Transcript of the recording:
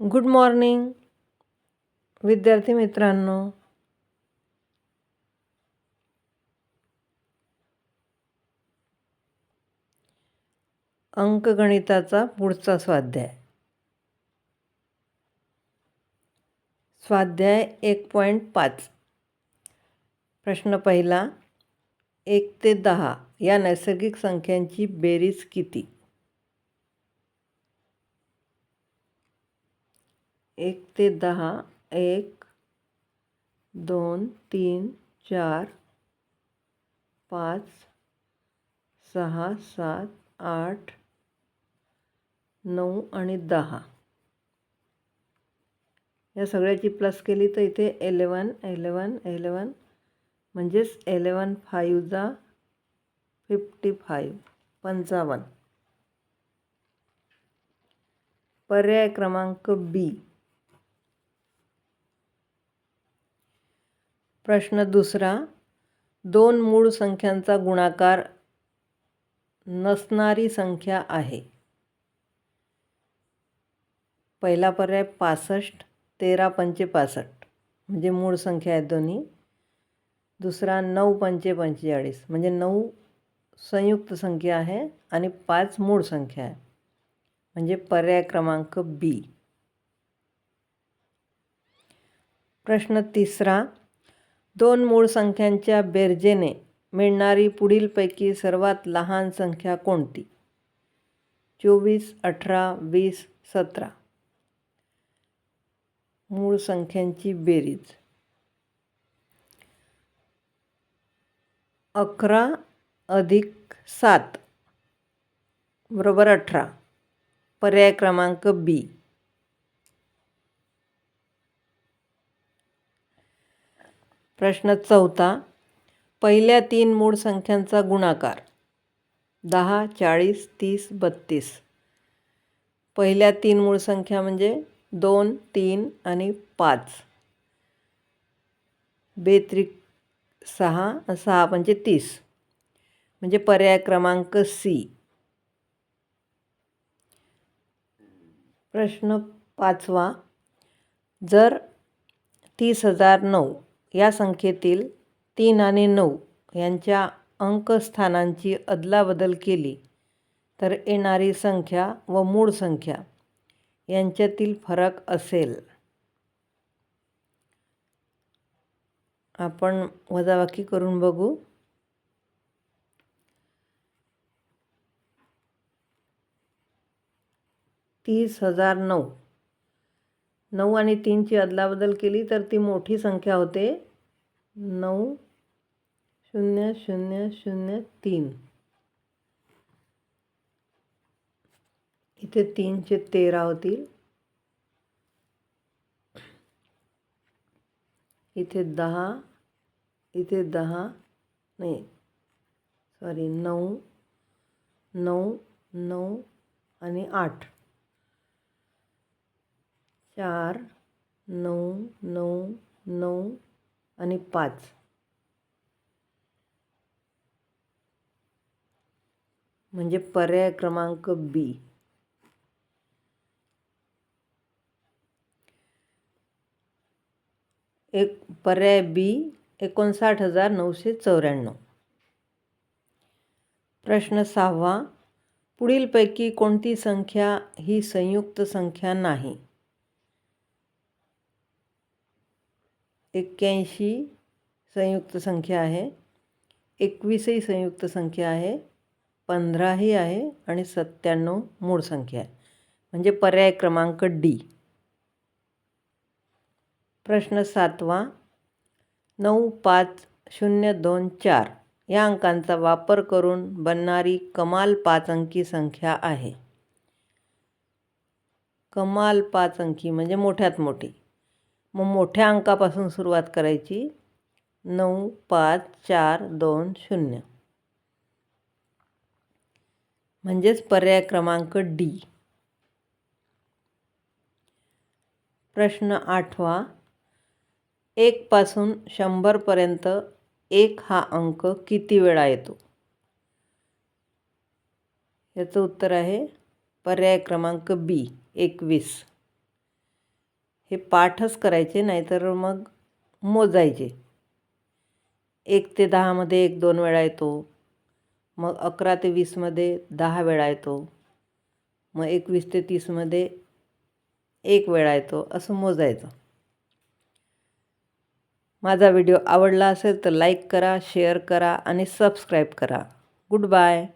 Good morning विद्यार्थी मित्रांनो. अंकगणिताचा पुढचा स्वाध्याय. स्वाध्याय एक पॉईंट पाच. प्रश्न पहिला एक ते दहा या नैसर्गिक संख्यांची बेरीज किती? एक ते दहा एक दोन तीन चार पाच सहा सात आठ नऊ आणि दहा. या सगळ्याची प्लस केली तर इथे एलेवन एलेवन एलेवन म्हणजेच एलेवन फाईव्हचा फिफ्टी फाईव्ह पंचावन्न. पर्याय क्रमांक बी प्रश्न दुसरा दोन मूळ संख्यांचा गुणाकार नसणारी संख्या आहे. पहिला पर्याय पासष्ट तेरा पंचे पासष्ट म्हणजे मूळ संख्या आहेत दोन्ही. दुसरा नऊ पंचे पंचेचाळीस म्हणजे नऊ संयुक्त संख्या आहे आणि पाच मूळ संख्या आहे. म्हणजे पर्याय क्रमांक बी. प्रश्न तिसरा दोन मूळ संख्यांच्या बेरजेने मिळणारी पुढीलपैकी सर्वात लहान संख्या कोणती? चोवीस अठरा वीस सतरा. मूळ संख्यांची बेरीज. अकरा अधिक सात बरोबर अठरा. पर्याय क्रमांक बी. प्रश्न चौथा पहिल्या तीन मूळ संख्यांचा गुणाकार. दहा चाळीस तीस बत्तीस. पहिल्या तीन मूळ संख्या म्हणजे दोन तीन आणि पाच. बेत्रिक सहा सहा म्हणजे तीस. म्हणजे पर्याय क्रमांक सी. प्रश्न पाचवा जर तीस हजार नऊ या संख्येतील तीन आणि नऊ यांच्या अंकस्थानांची अदलाबदल केली तर येणारी संख्या व मूळ संख्या यांच्यातील फरक असेल. आपण वजावाकी करून बघू. तीस हजार नऊ. नऊ आणि तीनची अदलाबदल केली तर ती मोठी संख्या होते. नऊ शून्य शून्य शून्य तीन. इथे तीनचे तेरा होतील. इथे दहा इथे दहा नाही सॉरी नऊ नऊ नऊ आणि आठ. चार नऊ नऊ नऊ आणि पाच. म्हणजे पर्याय क्रमांक बी. एक पर्याय बी एकोणसाठ हजार नऊशे चौऱ्याण्णव. प्रश्न सहावा. पुढीलपैकी कोणती संख्या ही संयुक्त संख्या नाही? एक्क्याऐंशी संयुक्त संख्या आहे. एकवीसही संयुक्त संख्या आहे. पंधराही आहे आणि सत्त्याण्णव मूळ संख्या आहे. म्हणजे पर्याय क्रमांक डी. प्रश्न सातवा. नऊ पाच शून्य दोन चार या अंकांचा वापर करून बनणारी कमाल पाच अंकी संख्या आहे. कमाल पाच अंकी म्हणजे मोठ्यात मोठी. मग मोठ्या अंकापासून सुरुवात करायची. नऊ पाच चार दोन शून्य. म्हणजेच पर्याय क्रमांक डी प्रश्न आठवा. एकपासून शंभरपर्यंत एक हा अंक किती वेळा येतो? याचं उत्तर आहे पर्याय क्रमांक बी एकवीस. हे पाठच करायचे नाहीतर मग मोजायचे. एक ते दहामध्ये एक दोन वेळा येतो. मग अकरा ते वीसमध्ये दहा वेळा येतो. मग एकवीस ते तीसमध्ये एक वेळा येतो असं मोजायचं. माझा व्हिडिओ आवडला असेल तर लाईक करा शेअर करा आणि सबस्क्राईब करा. Good bye.